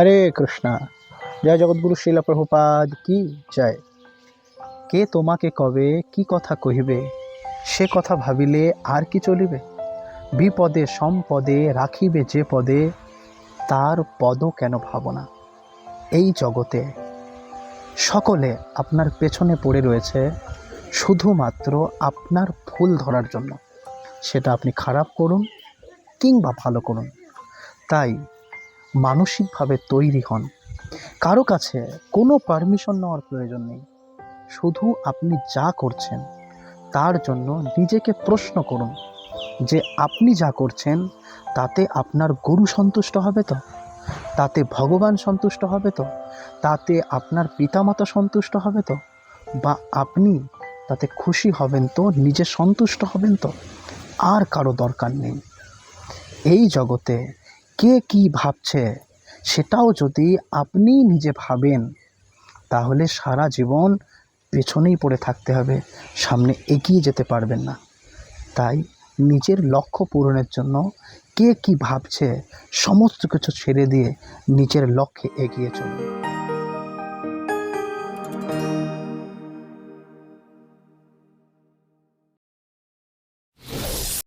হরে কৃষ্ণ। জয় জগৎগুরু শিল প্রভুপাদ কি জয়। কে তোমাকে কবে, কি কথা কহিবে? সে কথা ভাবিলে আর কি চলিবে? বিপদে সম্পদে রাখিবে যে পদে, তার পদ কেন ভাবনা এই জগতে সকলে আপনার পেছনে পড়ে রয়েছে, শুধুমাত্র আপনার ভুল ধরার জন্য। সেটা আপনি খারাপ করুন কিংবা ভালো করুন। তাই মানসিকভাবে তৈরি হন। কারও কাছে কোনো পারমিশন নেওয়ার প্রয়োজন নেই। শুধু আপনি যা করছেন, তার জন্য নিজেকে প্রশ্ন করুন যে আপনি যা করছেন, তাতে আপনার গুরু সন্তুষ্ট হবে তো? তাতে ভগবান সন্তুষ্ট হবে তো? তাতে আপনার পিতামাতা সন্তুষ্ট হবে তো? বা আপনি তাতে খুশি হবেন তো? নিজে সন্তুষ্ট হবেন তো? আর কারও দরকার নেই। এই জগতে কে কি ভাবছে, সেটাও যদি আপনি নিজে ভাবেন, তাহলে সারা জীবন পেছনেই পড়ে থাকতে হবে, সামনে এগিয়ে যেতে পারবেন না। তাই নিজের লক্ষ্য পূরণের জন্য কে কি ভাবছে, সমস্ত কিছু ছেড়ে দিয়ে নিজের লক্ষ্যে এগিয়ে চলুন।